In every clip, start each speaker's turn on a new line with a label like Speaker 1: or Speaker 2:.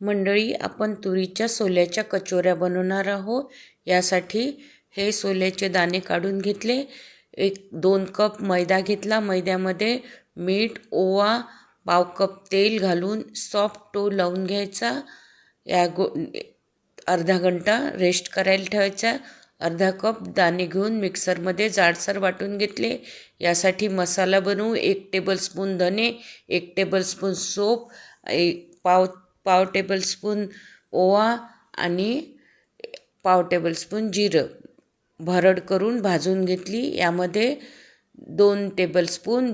Speaker 1: मंडळी आपण तुरीच्या सोल्याच्या कचोऱ्या बनवणार आहोत. यासाठी हे सोल्याचे दाणे काढून घेतले. एक दोन कप मैदा घेतला. मैद्यामध्ये मीठ ओवा पाव कप तेल घालून सॉफ्ट टो लावून घ्यायचा. या गो अर्धा घंटा रेस्ट करायला ठेवायचा. अर्धा कप दाणे घेऊन मिक्सरमध्ये जाडसर वाटून घेतले. यासाठी मसाला बनवू. एक टेबलस्पून धने एक टेबलस्पून सोप एक पाव पाव टेबलस्पून ओवा आणि पाव टेबलस्पून जिरं. भरड करून भाजून घेतली. यामध्ये दोन टेबलस्पून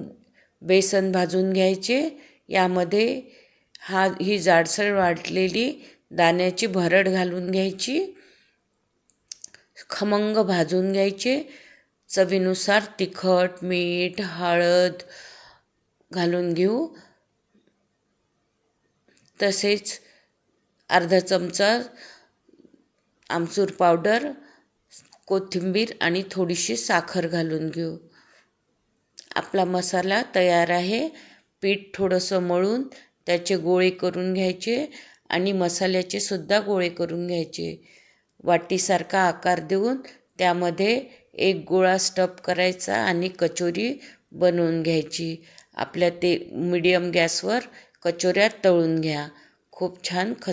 Speaker 1: बेसन भाजून घ्यायचे. यामध्ये हा ही जाडसर वाटलेली दाण्याची भरड घालून घ्यायची. खमंग भाजून घ्यायचे. चवीनुसार तिखट मीठ हळद घालून घेऊ. तसेच अर्धा चमचा आमचूर पावडर कोथिंबीर आणि थोडीशी साखर घालून घेऊ. आपला मसाला तयार आहे. पीठ थोडंसं मळून त्याचे गोळे करून घ्यायचे आणि मसाल्याचे सुद्धा गोळे करून घ्यायचे. वाटीसारखा आकार देऊन त्यामध्ये एक गोळा स्टफ करायचा आणि कचोरी बनवून घ्यायची. आपल्या ते मिडियम गॅसवर कचोऱ्यात तळून घ्या. खूप छान खस